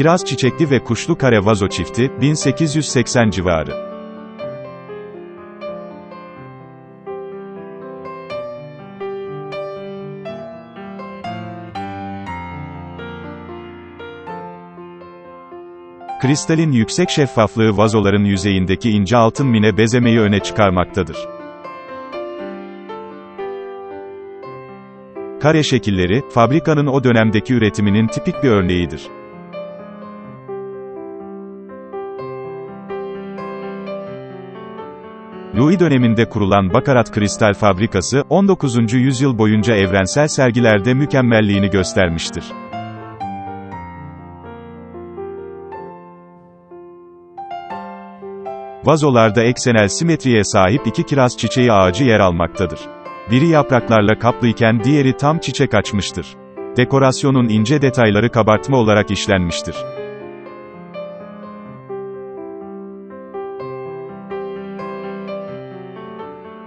Kiraz çiçekli ve kuşlu kare vazo çifti, 1880 civarı. Kristalin yüksek şeffaflığı vazoların yüzeyindeki ince altın mine bezemeyi öne çıkarmaktadır. Kare şekilleri, fabrikanın o dönemdeki üretiminin tipik bir örneğidir. Louis döneminde kurulan Bakarat Kristal Fabrikası, 19. yüzyıl boyunca evrensel sergilerde mükemmelliğini göstermiştir. Vazolarda eksenel simetriye sahip iki kiraz çiçeği ağacı yer almaktadır. Biri yapraklarla kaplıyken diğeri tam çiçek açmıştır. Dekorasyonun ince detayları kabartma olarak işlenmiştir.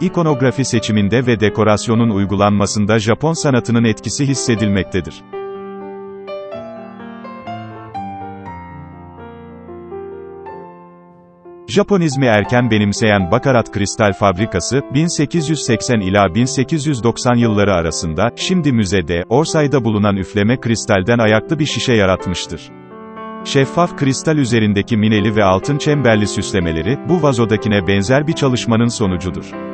İkonografi seçiminde ve dekorasyonun uygulanmasında Japon sanatının etkisi hissedilmektedir. Japonizmi erken benimseyen Bakarat Kristal Fabrikası, 1880 ila 1890 yılları arasında, şimdi müzede, Orsay'da bulunan üfleme kristalden ayaklı bir şişe yaratmıştır. Şeffaf kristal üzerindeki mineli ve altın çemberli süslemeleri, bu vazodakine benzer bir çalışmanın sonucudur.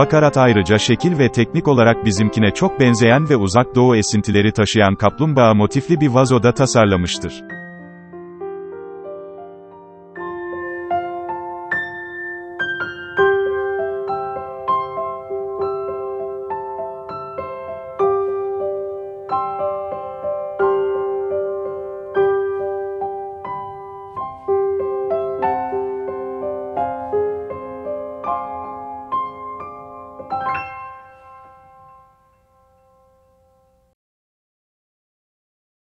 Bakarat ayrıca şekil ve teknik olarak bizimkine çok benzeyen ve uzak doğu esintileri taşıyan kaplumbağa motifli bir vazoda tasarlamıştır.